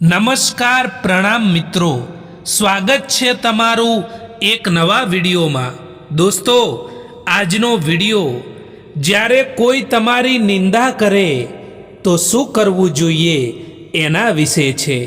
નમસ્કાર પ્રણામ મિત્રો. સ્વાગત છે તમારું એક નવા વિડીયોમાં. દોસ્તો, આજનો વીડિયો, જ્યારે કોઈ તમારી નિંદા કરે, તો શું કરવું જોઈએ એના વિશે છે.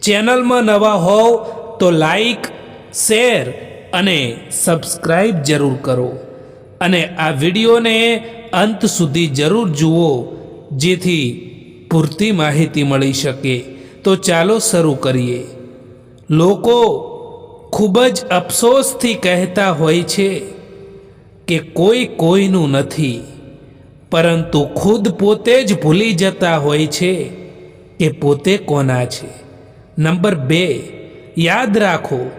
ચેનલમાં નવા હોવ તો લાઈક, શેર અને સબસ્ક્રાઈબ જરૂર કરો. અને આ વિડીયોને અંત સુધી જરૂર જુઓ, જેથી પૂરતી માહિતી મળી શકે. તો ચાલો શરૂ કરીએ. લોકો ખૂબ જ અફસોસથી કહેતા હોય છે કે કોઈ કોઈનું નથી, પરંતુ ખુદ પોતે જ ભૂલી જતા હોય છે કે પોતે કોના છે. નંબર બે, યાદ રાખો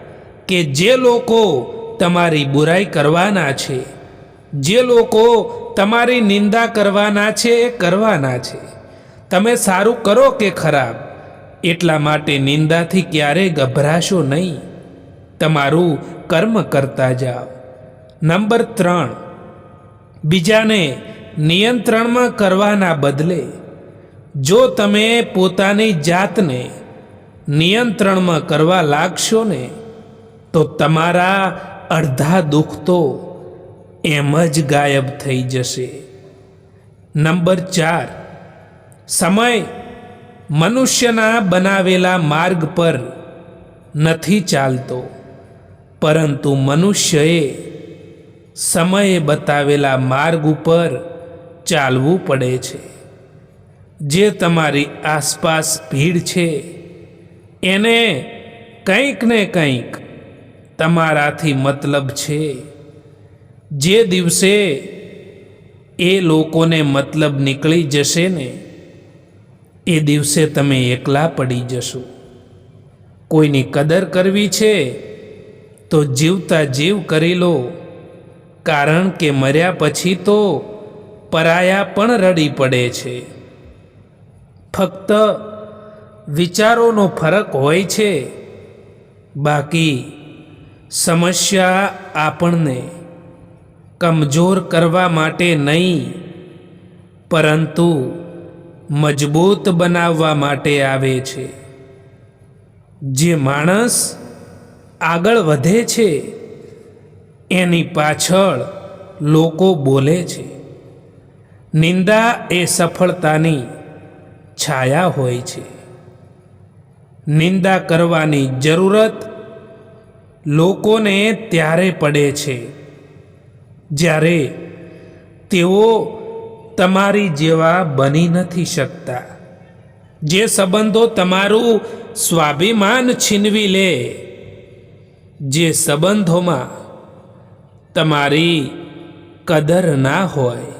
કે જે લોકો તમારી બુરાઈ કરવાના છે, જે લોકો તમારી નિંદા કરવાના છે એ કરવાના છે. તમે સારું કરો કે ખરાબ? એટલા માટે નિંદાથી ક્યારે ગભરાશો નહીં. તમારું કર્મ કરતા જાઓ. નંબર ત્રણ. બીજાને નિયંત્રણમાં કરવાના બદલે, જો તમે પોતાની જાતને નિયંત્રણમાં કરવા લાગશો ને, તો તમારા અડધા દુઃખ તો એમ જ ગાયબ થઈ જશે. નંબર ચાર. સમય મનુષ્યના બનાવેલા માર્ગ પર નથી ચાલતો. પરંતુ મનુષ્યએ સમયે બતાવેલા માર્ગ ઉપર ચાલવું પડે છે. જે તમારી આસપાસ ભીડ છે, એને કંઈક ને કંઈક તમારાથી મતલબ છે. જે દિવસે એ લોકોને મતલબ નીકળી જશે ને એ દિવસે તમે એકલા પડી જશો. કોઈની કદર કરવી છે, તો જીવતા જીવ કરી લો. કારણ કે મર્યા પછી તો પરાયા પણ રડી પડે છે. ફક્ત વિચારોનો ફરક હોય છે. બાકી સમસ્યા આપણને કમજોર કરવા માટે નહીં, પરંતુ મજબૂત બનાવવા માટે આવે છે. જે માણસ આગળ વધે છે, એની પાછળ લોકો બોલે છે. નિંદા એ સફળતાની છાયા હોય છે. નિંદા કરવાની જરૂરત લોકોને ત્યારે પડે છે, જ્યારે તેઓ તમારી જેવા બની નથી શકતા. જે સંબંધો તમારું સ્વાભિમાન છીનવી લે, જે સંબંધોમાં તમારી કદર ના હોય,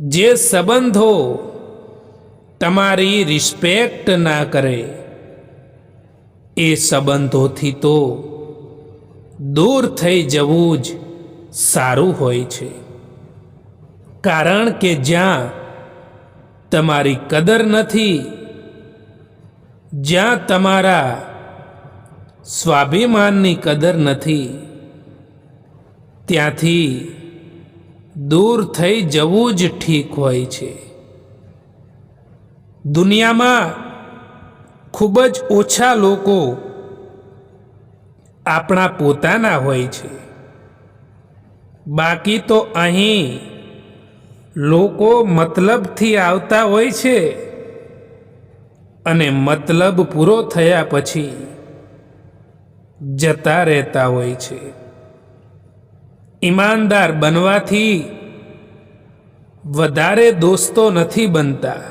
જે સંબંધો તમારી રિસ્પેક્ટ ના કરે, એ સંબંધોથી તો દૂર થઈ જવું જ સારું હોય છે. કારણ કે જ્યાં તમારી કદર નથી, જ્યાં તમારા સ્વાભિમાનની કદર નથી, ત્યાંથી દૂર થઈ જવું જ ઠીક હોય છે. દુનિયામાં ખૂબ જ ઓછા લોકો આપણા પોતાના હોય છે. બાકી તો અહીં લોકો મતલબથી આવતા હોય છે અને મતલબ પૂરો થયા પછી જતા રહેતા હોય છે. ઈમાનદાર બનવાથી વધારે દોસ્તો નથી બનતા,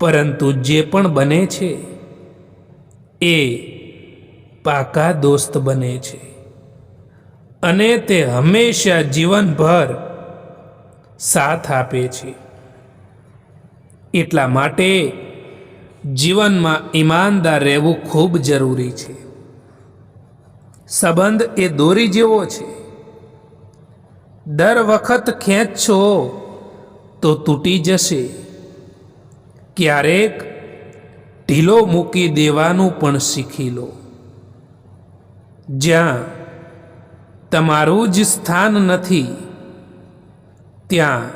પરંતુ જે પણ બને છે એ પાકા દોસ્ત બને છે અને તે હંમેશા જીવનભર સાથ આપે છે. એટલા માટે જીવનમાં ઈમાનદાર રહેવું ખૂબ જરૂરી છે. સંબંધ એ દોરી જેવો છે. દર વખત ખેંચશો તો તૂટી જશે. ક્યારેક ઢીલો મૂકી દેવાનું પણ શીખી લો. જ્યાં તમારું જ સ્થાન નથી ત્યાં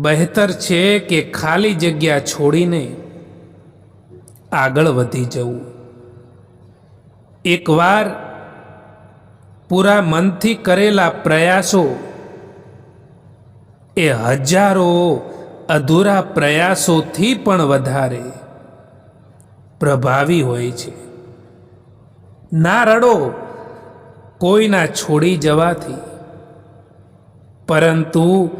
બહેતર છે કે ખાલી જગ્યા છોડીને આગળ વધી જવું. એકવાર પૂરા મનથી કરેલા પ્રયાસો એ હજારો અધૂરા પ્રયાસોથી પણ વધારે પ્રભાવી હોય છે. ના રડો કોઈના છોડી જવાથી પરંતુ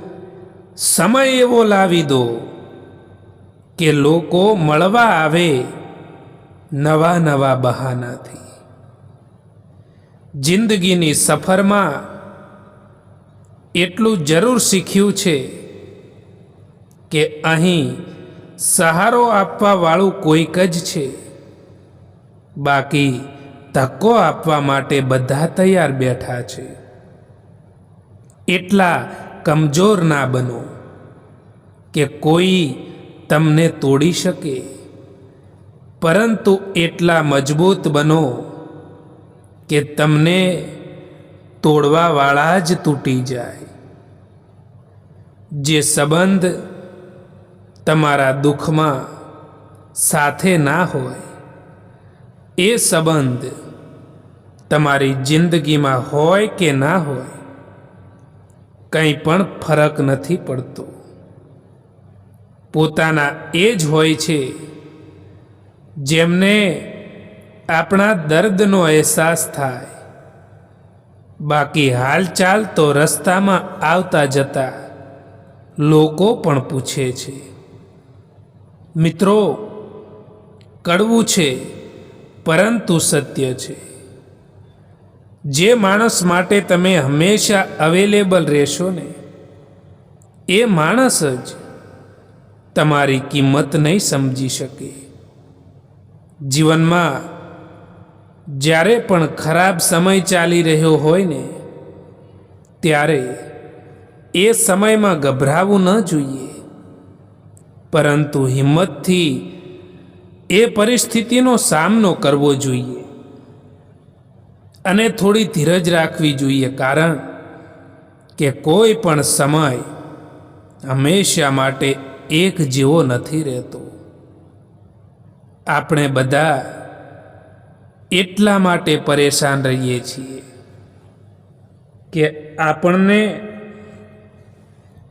સમય એવો લાવી દો કે લોકો મળવા આવે નવા નવા બહાનાથી. જિંદગીની સફરમાં એટલું જરૂર શીખ્યું છે કે અહીં સહારો આપવાવાળું કોઈક જ છે. બાકી ધક્કો આપવા માટે બધા તૈયાર બેઠા છે. એટલા કમજોર ના બનો કે કોઈ તમને તોડી શકે. પરંતુ એટલા મજબૂત બનો કે તમને તોડવાવાળા જ તૂટી જાય. જે સંબંધ તમારા દુઃખમાં સાથે ના હોય, એ સંબંધ તમારી જિંદગીમાં હોય કે ના હોય કંઈ પણ ફરક નથી પડતો. પોતાના એ જ હોય છે, જેમને આપણા દર્દનો અહેસાસ થાય. બાકી હાલચાલ તો રસ્તામાં આવતા જતા લોકો પણ પૂછે છે, મિત્રો, કડવું છે, પરંતુ સત્ય છે. જે માણસ માટે તમે હંમેશા અવેલેબલ રહેશો ને, એ માણસ જ તમારી કિંમત નહીં સમજી શકે. જીવનમાં જ્યારે પણ ખરાબ સમય ચાલી રહ્યો હોય ને, ત્યારે એ સમયમાં ગભરાવું ન જોઈએ. પરંતુ હિંમતથી એ પરિસ્થિતિનો સામનો કરવો જોઈએ. અને થોડી ધીરજ રાખવી જોઈએ કારણ કે કોઈ પણ સમય હંમેશા માટે એક જેવો નથી રહેતો. આપણે બધા એટલા માટે પરેશાન રહીએ છીએ કે આપણને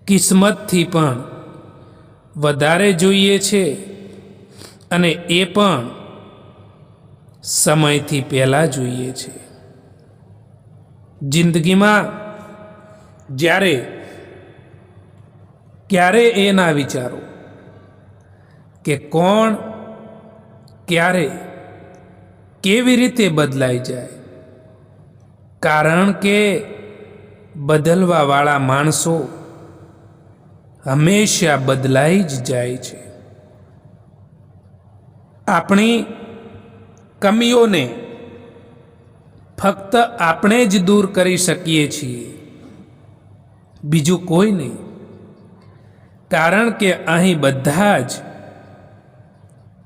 કિસ્મતથી પણ વધારે જોઈએ છે અને એ પણ સમયથી પહેલાં જોઈએ છે. જિંદગીમાં જ્યારે ક્યારે એ ના વિચારો કે કોણ ક્યારે કેવી રીતે બદલાઈ જાય. કારણ કે બદલવાવાળા માણસો હંમેશા બદલાઈ જ જાય છે. આપણી કમીઓને ફક્ત આપણે જ દૂર કરી શકીએ છીએ. બીજું કોઈ નહીં. કારણ કે અહીં બધા જ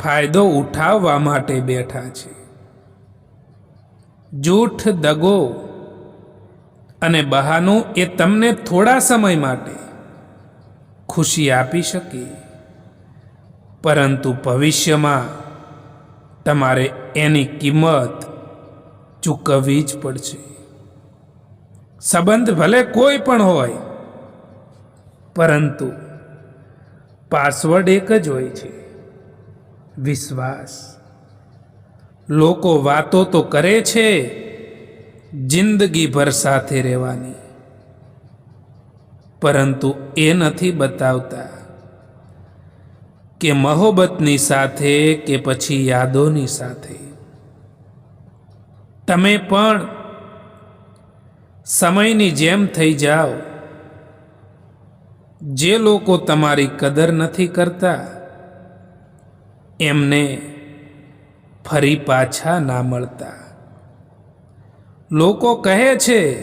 ફાયદો ઉઠાવવા માટે બેઠા છે. જૂઠ દગો અને બહાનું એ તમને થોડા સમય માટે ખુશી આપી શકે. પરંતુ ભવિષ્યમાં તમારે એની કિંમત ચૂકવવી જ પડશે. સંબંધ ભલે કોઈ પણ હોય, પરંતુ પાસવર્ડ એક જ હોય છે. વિશ્વાસ. લોકો વાતો તો કરે છે, જિંદગીભર સાથે રહેવાની. પરંતુ એ નથી બતાવતા કે મહોબતની સાથે કે પછી યાદોની સાથે. તમે પણ સમયની જેમ થઈ જાઓ. જે લોકો તમારી કદર નથી કરતા, એમને ફરી પાછા ના મળતા. લોકો કહે છે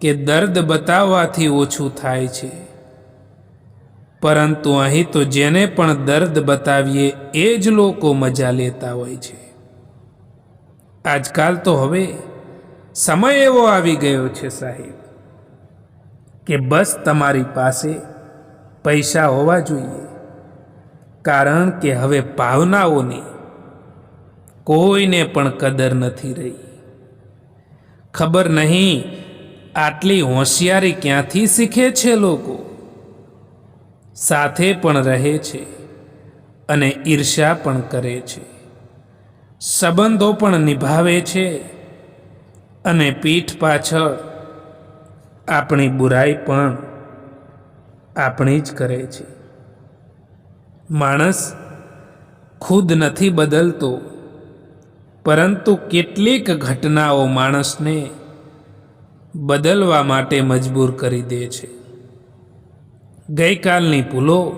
કે દર્દ બતાવવાથી ઓછું થાય છે. પરંતુ અહીં તો જેને પણ દર્દ બતાવીએ, એ જ લોકો મજા લેતા હોય છે. આજકાલ તો હવે સમય એવો આવી ગયો છે સાહેબ કે બસ તમારી પાસે પૈસા હોવા જોઈએ. કારણ કે હવે ભાવનાઓની કોઈને પણ કદર નથી રહી. ખબર નહીં આટલી હોશિયારી ક્યાંથી શીખે છે લોકો? સાથે પણ રહે છે અને ઈર્ષા પણ કરે છે. સંબંધો પણ નિભાવે છે અને પીઠ પાછળ આપણી બુરાઈ પણ આપણી જ કરે છે. માણસ ખુદ નથી બદલતો, પરંતુ કેટલીક ઘટનાઓ માણસને બદલવા માટે મજબૂર કરી દે છે. ગઈકાલની ભૂલો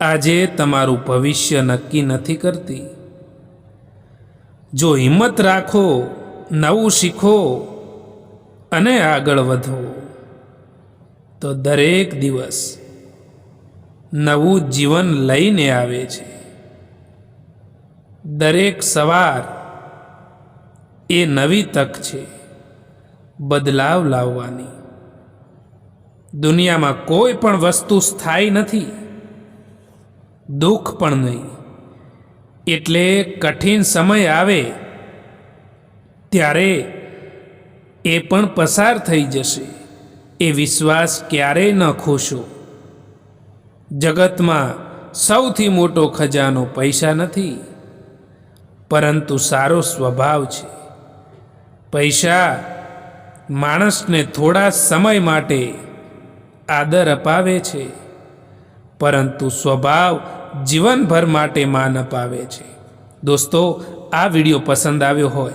આજે તમારું ભવિષ્ય નક્કી નથી કરતી. જો હિંમત રાખો, નવું શીખો અને આગળ વધો. તો દરેક દિવસ નવું જીવન લઈને આવે છે. દરેક સવાર એ નવી તક છે. બદલાવ લાવવાની. દુનિયામાં કોઈ પણ વસ્તુ સ્થાયી નથી. દુઃખ પણ નહીં. એટલે કઠિન સમય આવે, ત્યારે એ પણ પસાર થઈ જશે. એ વિશ્વાસ ક્યારેય ન ખોશો. જગતમાં સૌથી મોટો ખજાનો પૈસા નથી, પરંતુ સારો સ્વભાવ છે. પૈસા માણસને થોડા સમય માટે આદર અપાવે છે, પરંતુ સ્વભાવ જીવનભર માટે માન અપાવે છે. દોસ્તો, આ વીડિયો પસંદ આવ્યો હોય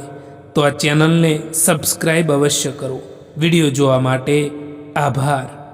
તો આ ચેનલને સબસ્ક્રાઈબ અવશ્ય કરો. વીડિયો જોવા માટે આભાર.